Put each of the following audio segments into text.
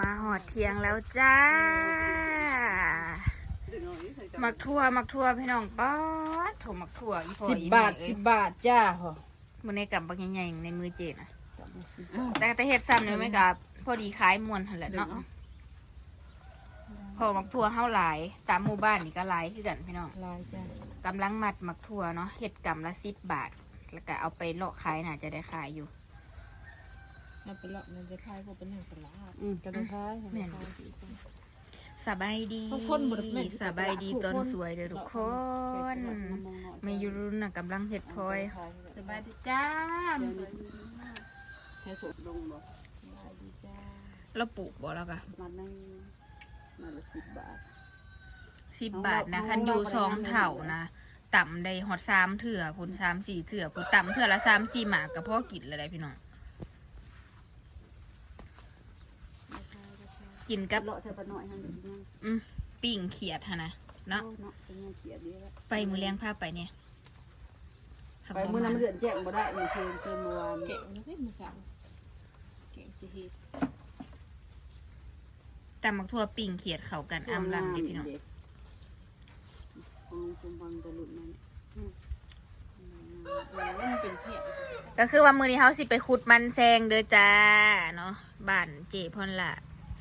มาหอดเทียงแล้วจ้า มักทั่วมักทั่วพี่น้องป๊อดโถมักทั่วอีพอสิบอีบาทแม่สิเอ้บยบาทจ้าหอมือในกับบักใหญ่ๆในมือเจนะแต่แต่เฮ็ดซ้ำเนี่ยไม่กับพอดีขายมวนหั่นแหละเนาะพอมักทั่วเฮาหลายตามหมู่บ้านนี่ก็หลายคือกันพี่น้อง ลายจ้ากำลังมัดมักทั่วเนาะเฮ็ดกำละสิบบาท แล้วก็เอาไปเลาะขายน่าจะได้ขายอยู่ เราไปเลาะมันจะคายพวกเป็นหนังตลาดอืมกระดงท้ายแม่น สบายดีบางคนบ่ได้แม่นสบายดีตอนสวยเด้อทุกคนไม่อยู่รุ่นน่ะกำลังเฮ็ดพลอยสบายดีจ้าแค่สดลงบ่สบายดีจ้าแล้วปลูกบ่แล้วก็มันนั่งมันละสิบบาท สิบเอาบาทนะเอาคันอยู่เอาสองเอาเท่านะต่ำได้ฮอดสามเถื่อคุณสามสี่เถื่อคุณต่ำเถื่อละสามสี่หมากกับพ่อกินเลยได้พี่น้อง กินกับเลาะเธอปหน่อยให้ดูนั่งอืมปิ่งเขียดฮะนะเนาะเนาะเป็นยังเขียดดีแล้วไปมือเลี้ยงผ้าไปเนี่ยไปมื้อนั้นมันเดือนแจ้งบ่ได้เมื่อคืนคืนเมื่อวานเก่งนะเฮ้ยมือสั่งเก่งสิเฮ็ดตำมักทั่วปิ่งเขียดเขากันอ้ำลำเลยพี่น้องของชุมพรตะลุดนั่นมันเป็นเพี้ยก็คือว่ามือนี้เขาสิไปขุดมันแซงเด้อจ้าเนาะบ้านเจพอนละ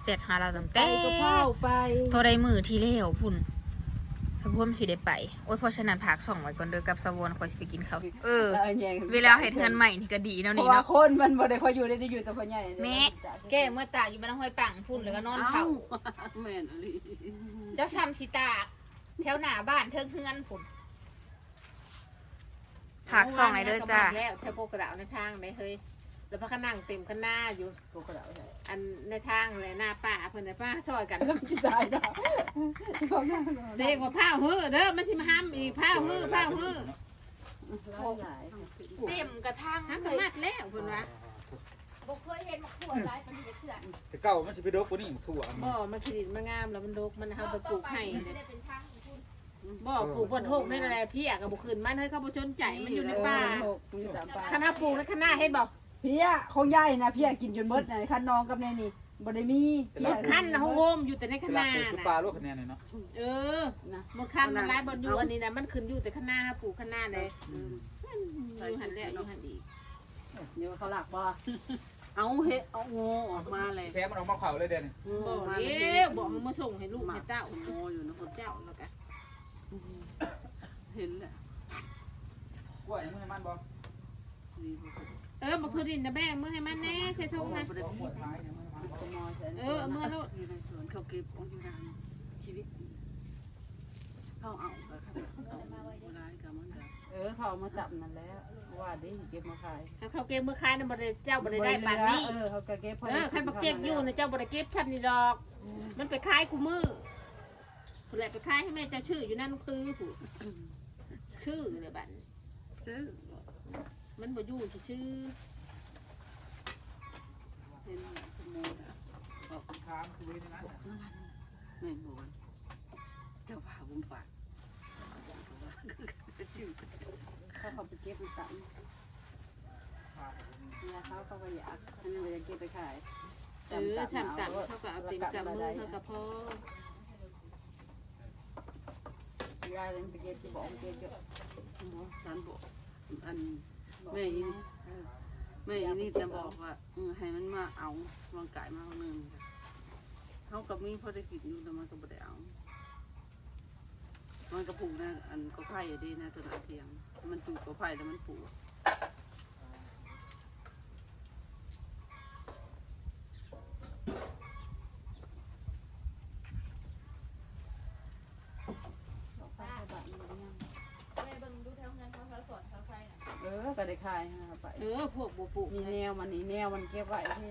เสร็จหาเราตั้งไปแต่ก็เผาไปโทรได้มือที่เลี้ยวพุ่นถ้าพุ่มสิได้ไป โอ้ยเพราะฉะนั้นพักส่องไว้ก่อนเด้อกับสวอนคอยสิไปกินเขาวเออ แล้วแยงเวลาเห็ดเทือนใหม่นี่ก็ดีเนาะเพนี่ราะว่าเนาะ คนมันบ่ได้ค่อยอยู่ได้อยู่แต่พ่อใหญ่แม่ แกเมื่อตากอยู่บ้านห้วยปังพุ่นแล้วก็นอนเผา แม่นอะไรเจ้าซ้ำสิตากแถวหน้าบ้านเทิงเฮือนพุ่นผักส่องไหนเด้อจ้าแล้วแถวโปกระดาในทางไหนเฮ้ย แล้วพักนั่งเต็มกันหน้าอยู่กูก็แล้วใช่อันในทางเลยหน้าป้าเพิ่นน่ะป้าซอยกันแล้วจิตายดาวเขาหน้าเด็กว่าผ้าหื้อเด้อมันสิมาห้ามอีกผ้าหื้อผ้าหื้อหลายเต็มกระทั่งฮักก็มัดแล้วเพิ่นว่าบ่เคยเห็นมะขวดหลายปานนี้จะเถื่อนแต่เก่ามันสิไปดกกว่านี้ทั่วอันบ่มันขีดมันงามแล้วมันดกมันเฮาไปปลูกให้ไม่เนี่ยได้เป็นทางของคุณบ่ปลูกบนโฮกนี่แหละพี่อะกับบุคืนมันให้เขาบ่สนใจมันอยู่ในป่ามันอยู่ตามป่าคณะปลูกในคณะเฮ็ดบ่ พี่อะของยายนะพี่อะกินจนเบิดนะคันน้องกับแน่นี่บ่ได้มีพี่รอะถคันนะเขาโฮมอยู่แต่ในคเวลาณะปลูกคือน่ะปลาลูกคะแนนเลยเนาะเออนะรถคันมันหลายบ่อยู่อันนี้นะมันขึ้นอยู่แต่คณะปลูกคณะเลยอยู่หันแล้วอยู่หันอีกเดี๋ยวเขาหลักบ่เอาเฮ็ดเอาโง่ออกมาเลยแซมมันออกมาเผาเลยเด่นบ่มาเด้เลยบอกมันมาส่งให้ลูกให้เต้าโง่อยู่นะคนเจ้าแล้วก็เห็นแหละกล้วยมึงให้มันบ่ดีเออบอกทุดินนะแบ่งมือให้มันแน่ใส่ถุงนะกล้วยไม้เนี่ยมึงให้มันขโมยใส่เออเอามื่อลูกอยู่ในสวนเขาเก็บของอยู่นานชีวิตเขาเอาก็ครับเอาร้ายกับมันเออเขาเอามาจับนั่นแล้วว่าได้เก็บมาขายถ้าเขาเก็บมือคายน่ะบ่ได้เจ้าบ่ได้ได้ปานนี้เออเขาก็เก็บเออคันบักเก็กอยู่นะเจ้าบ่ได้เก็บทำนี่ดอก มันไปขายคู่มือผู้ใดไปขายให้แม่เจ้าชื่ออยู่นั่นคือผู้ชื่อเลยบัดนี้ซื้อ มันบ่อยู่ชื่อเห็นขโมยถามคือในนั้นน่ะแม่งบอกว่าเจ้าพาบุญปากเขาเขาไปเก็บมาตังเนี่ยเขาเขาก็อยากอันนี้จะเก็บไปขาย เออทำกับเขาก็เอาเต็มกับมือเขาก็พอยายเลยไปเก็บที่บ่อเก็บเยอะฉันบออัน แม่อีนี่แม่อีนี่จะบอกว่าให้มันมาเอาร่างกายมาหนนึงเขากับมีพอได้กินอยู่แต่มันก็บ่ได้เอา มันกระปุกนะอันก็ไผ่ดีนะตัวนาเทียง มันจูกก็ไผ่แล้วมันปู ได้ขายนะครับไปเออพวกบ่ปลูกนี่แนวมันนี่แนวมันเก็บไว้ที่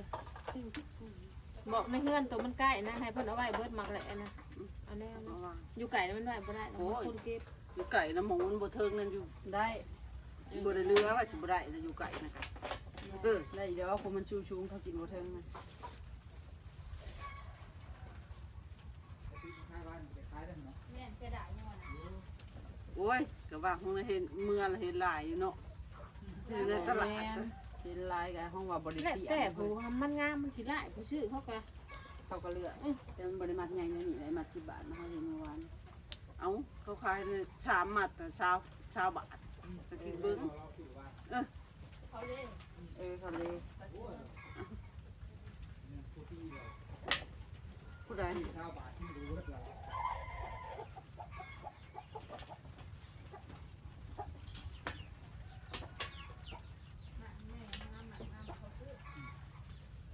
บอกในเฮือนตัวมันใกล้นะให้เพิ่นเอาไว้เบิดมักแหละนะเอาแนวเพนะราะว่าอยู่ไก่แล้วมันไว้บ่ได้นะคนเก็บอยู่ไก่น้ำหมูมันบ่เทิงนั่นอยู่ได้บ่ได้เรือว่าสิบ่ได้แต่อยู่ไก่นะครับเออได้เดี๋ยวคนมันชูชูเขากินบ่เทิงนะขายได้เนาะแม่นเสียดายยังวะนะโอ้ยก็ว่าคงเห็นเมืองละเห็นหลายอยู่เนาะ อยู่ในตลาดเห็นหลายกันห้องว่าบริแล้วเตียแต่ผู้มันงามมันสิหลายผู้ชื่อเขาก็เขาเขาก็เลือกแต่มันบริมาทใหญ่เนี่ยนี่ได้มาสิบบาทมาเขาเห็นเมื่อวานเอาเขาขายเลยสามมัดแต่เช้าเช้าบาทตะกี้เบิ้งเขาเล่นเออเขาเลยผู้ใด ข้าวบาทที่รู้แล้ว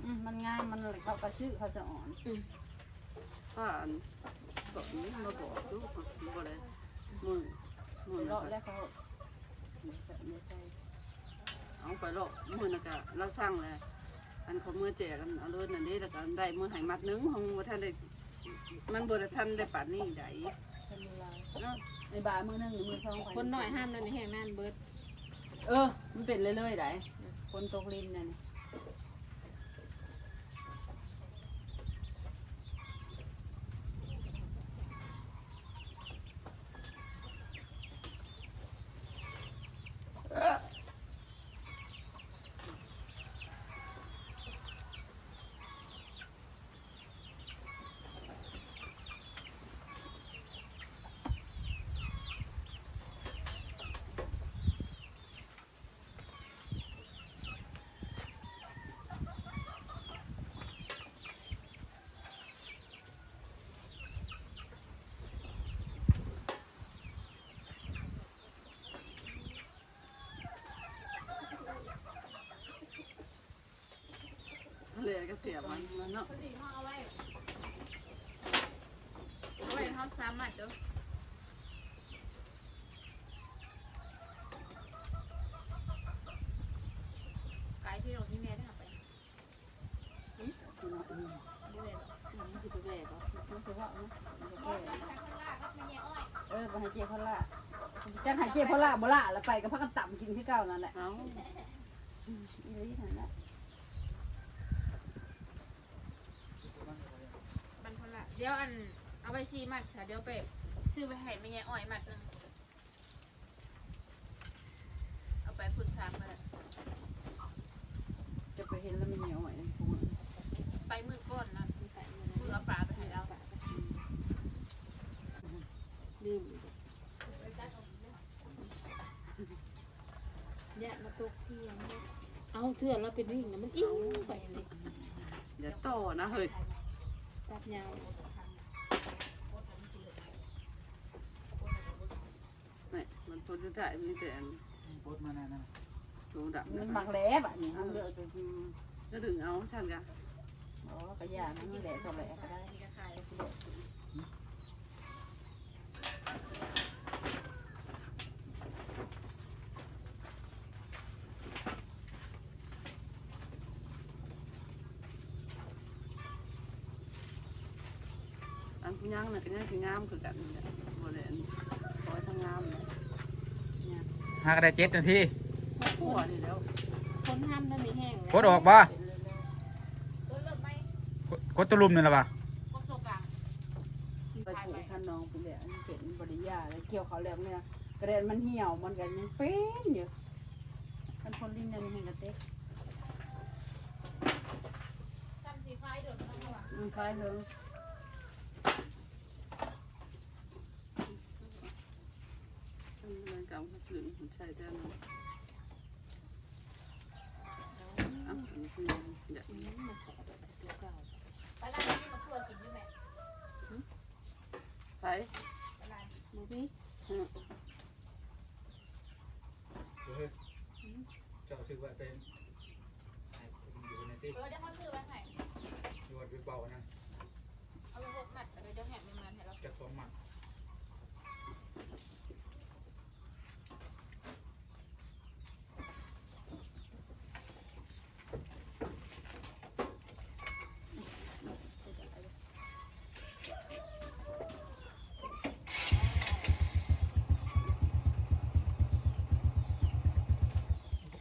อื มมันงามมันเขากระชื่อเขาจะอ่อนป้าอันก็นี้มาบอกลูกบ่ได้มือมือเลาะแล้วเขาเอาไปเลาะมือนะกะเราสร้างเลยอันเขามือแจกกันเอาเลยนั่นนี่แล้วก็ได้มือใหายมัดหนึงของว่าท่านได้มันบ่ได้ทันได้ปัดนี่ได้เนาะในบ่ายมือหนึงหรือมือสองคนหน่อยห้ามนั่นในแห่งนั่นเบิดเออ มันเป็นเรื่อยๆได้คนตกลินนั่น ก็เสียมันเนาะเอาไว้เอาไว้เขาสามารถเด้อไก่ที่เราที่แม่ได้เอาไปบ่ได้หรอกมันจะไปแบกเหรอมันจะว่าเนาะเออไปหาเจ๊พล่าจังหาเจ๊พล่าบ่ล่าแล้วไปกับพักกันต่ำกินที่เก่านั่นแหละเอาอีลี่นั่นแหละ มันคนละ เดี๋ยวอันเอาไปซีมัดค่ะเดี๋ยวไปซื้อไปให้แม่ยายอ้อยมัดหนึงเอาไปพุ่นสามมาจะไปเห็นแล้วมันเหนียวหน่อยไปมือก้อนนะมือเอาปลาไปให้เราลืมเนี่ยมาตกเที่ยงเนี่ยเอาเถื่อนเราเป็นวิ่งนะมันอิ่วไปเลยเดี๋ยวโตนะเฮ้ยตัดยาว นี่มัน ตัวจะถ่ายมีแต่อันโคตรมาแน่นะตัวดับมันนะบักแหลบอะนี่เอาเลือกตัวก็ดึงเอาสั่นกันอ๋อก็ยากมันแหละจบแหละก็ได้อันผู้ย่างน่ะก็ยังคืองามคือกันนี่แหละบ่ได้อันคอยทั้งงามเลย หากระไดเจ็ดนาทีขัวนี่แล้วคนห้ามนั่นนี่แห้งกดออกบ่ตัวเลิกไหมกดตัวลุมนี่ละบ่กดตัวกลางไปปลูกท่านน้องไปแล้วมันเป็นบริยาแล้วเกี่ยวเขาแล้วเนี่ยกระเด็นมันเหี่ยวมันกันยังเป็นอยู่ท่านคนลิ้นยังมีแห่งกระเต็กทำสีไฟโดดเข้ามาอืมคล้ายเถิงมั นเก่ามันถึงมันใช่ได้ไหมอ้าวมันคืออยากมาสอดตัวเก่าปลาลาที่มาคั่วกินด้วยไหมไปปลาลาบูบี้ เจ้าชื่อว่าเป็นอยู่ในที่ เออเดี๋ยวเขาซื้อไว้ให้ อยู่วัดวิเบานะ เอาไปหกมัดกันเลยเดี๋ยวแหกมันมันให้เรา จากสองหมัด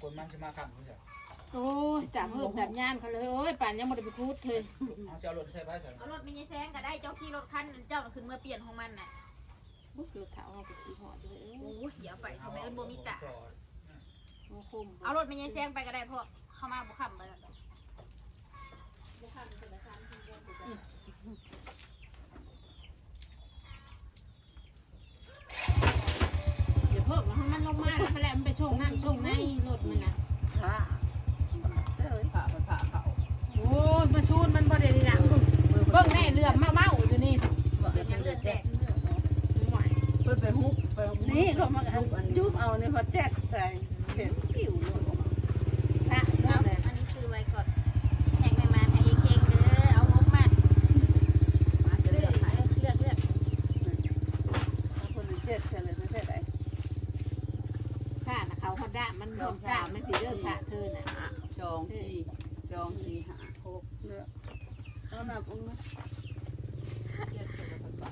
คนมันจะมาขันคุณจ้ะโอ้ยจับเพิ่มจับย่านเขาเลยโอ้ยป่านยังไม่ได้ไปพูดเลยเอาเจ้ารถใช้ไฟใส่เอารถมีแซงก็ได้เจ้าขี่รถคันเจ้าน่ะขึ้นเมื่อเปลี่ยนของมันน่ะบุ๊กรถเท้าเอาไปขี่หอดเลยโอ้ยเดี๋ยวไปทำไมเอิ้นบ่มีตาโอ้คมเอารถมีแซงไปก็ได้เพราะเข้ามาบ่ค้ำไปแล้วบุคันเพิ่มมันลงมาแล้วแหลมัไปชงน้ำชงในรถมันนะค่ะเสยผ่าผ่าเขาโอ้มาชูดมันบ่เด้นี่นะเบิ่งแน่เลือดมาเมาอยู่นี่เป็นยังเลือดแตกเพิ่นไปฮุบไปนี่เขามาจุ๊บเอาเนี่ยพอแจ๊กใส่เผ็ดปิ๋วเลย จองสี่หาหกเลือกเอาหนับอุ้งนะ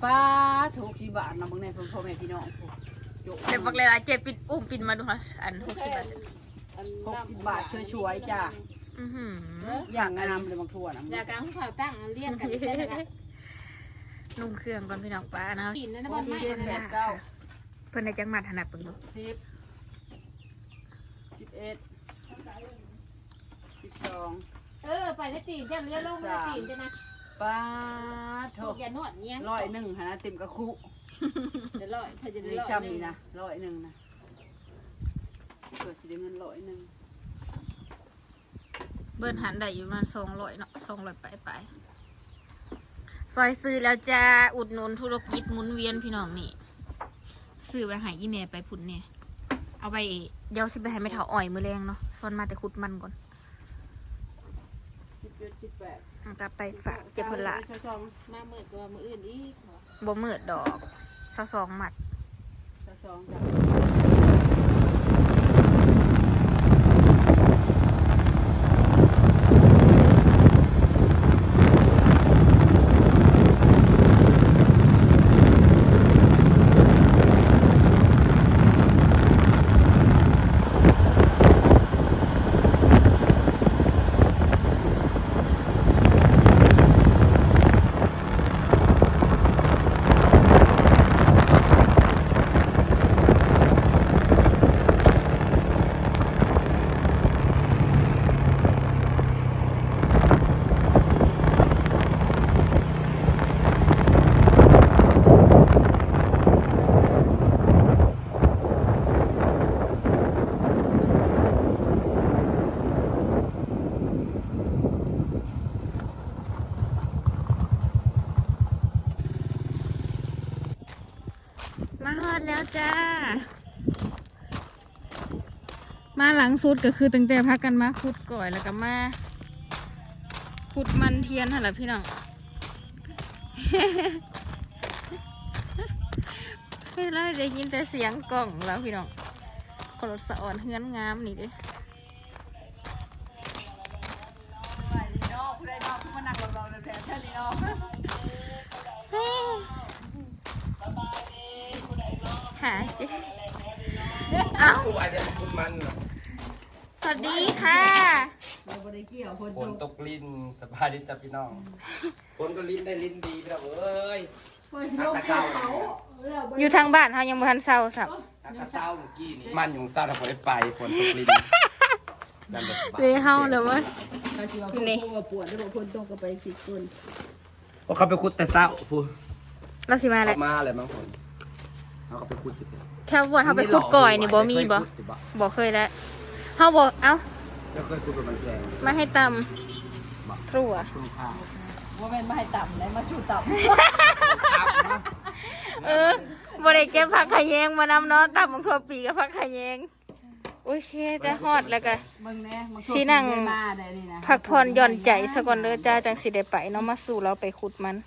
ป้าถูกชีบาทนำมึงในพ่อแม่พี่น้องโจเดี๋ยวบอกเลยว่าเจ็บปิดอุ้มปิดมาดูค่ะอันหกสิบบาทหกสิบบาทช่วยๆจ้ะอือหืออย่างงามเลยบางทั่วนะจากการเขาตั้งเรียกกันแค่นั้นแหละนุ่งเครื่องก่อนพี่น้องป้านะกินนั่นนะบ่ไม่เจ็ดนั่นแปน่ะดเก้าเพิ่นในจังหวัดถนัดเปิงดูสิบสิบเอ็ดสิบส องเออไปได้ตีนจะเรือลงไปตีนจะนะป้าถูถูกกอย่านวดเงี้ยงร้อยหนึ่งฮะเต็มกระคุเดี๋ยวร้อยเพื่อจะได้นี่ร้อยจำนี่นะร้อยหนึ่งนะเกิดสิได้เงินร้อยหนึ่งเบิ้นหันได้อยู่ประมาณสองร้อยเนาะสองร้อยไปไปซอยซื้อแล้วจะอุดหนุนธุรกิจหมุนเวียนพี่น้องนี่ซื้อไปใหาอีเมลไปพุ่นเนี่ยเอาไปเดี๋ยวสิไปให้แม่เฒ่าอ่อยมือแรงเนาะซ่อนมาแต่ขุดมันก่อนสิบ เจ็ดสิบแปดเอากลับไปฝากเจ็บพนละสองมาเมื่อตัวมืออื่นอีกบ่มืดดอกสะสองหมัดสองจ้ะ สุดก็คือตั้งแต่พักกันมาขุดก่อยแล้วก็มาขุดมันเทียนหั่นแหละพี่น้องเฮ้ยเราได้ยินแต่เสียงกล่องแล้วพี่น้องกรดสะอ่อนเฮือนงามนี่เดิไปดีเนาะผู้ใดเนาะผู้มานั่งรอๆแถวๆแค่นี้เนาะหาสิเอ้าสวยเด็ดคุณมันส วัสดีค่ะ เราบ่ได้เกี่ยวคนฝนตกลิ้นสบายดีจ้ะพี่น้องคนก็ลิ้นได้ลิ้นดีพี่น้องเอ้ยอากาศเศร้าอยู่ทางบ้านเขายังบ่ทันเศร้าสับอากาศเศร้าเมื่อกี้นี่มันอยู่เศร้าถ้าผมได้ไปฝนตกลิ้นนั่นแหละสบายเลยเฮาเลยว่าถ้าสิว่าคนว่าปวดแล้วบอกคนต้องก็ไปสิคนโอ้เขาไปคุดแต่เศร้าพูดเราสิมาแหละเขามาเลยมั้งคนเขาก็ไปคุดจิแถวบวชเขาไปขุดก่อยนี่บ่มีบ่บ่เคยแล้ว เฮาบ่เอ้าแล้วเคยคุดเป็นมันแพงมาให้ตำครัวคุ้มค่าว่าเป็นมาให้ต่ำเลยมาชูต่ำเออบ่ได้เก็บผักขะแยงมานำเนาะตำบักทั่วปีกับผักขะแยงโอเคจะฮอดแล้วก็มึงแน่มึงสินั่งมาได้นี่นะพักผ่อนหย่อนใจซะก่อนเด้อจ้าจังสิได้ไปเนาะมาสู่เราไปขุดมันเ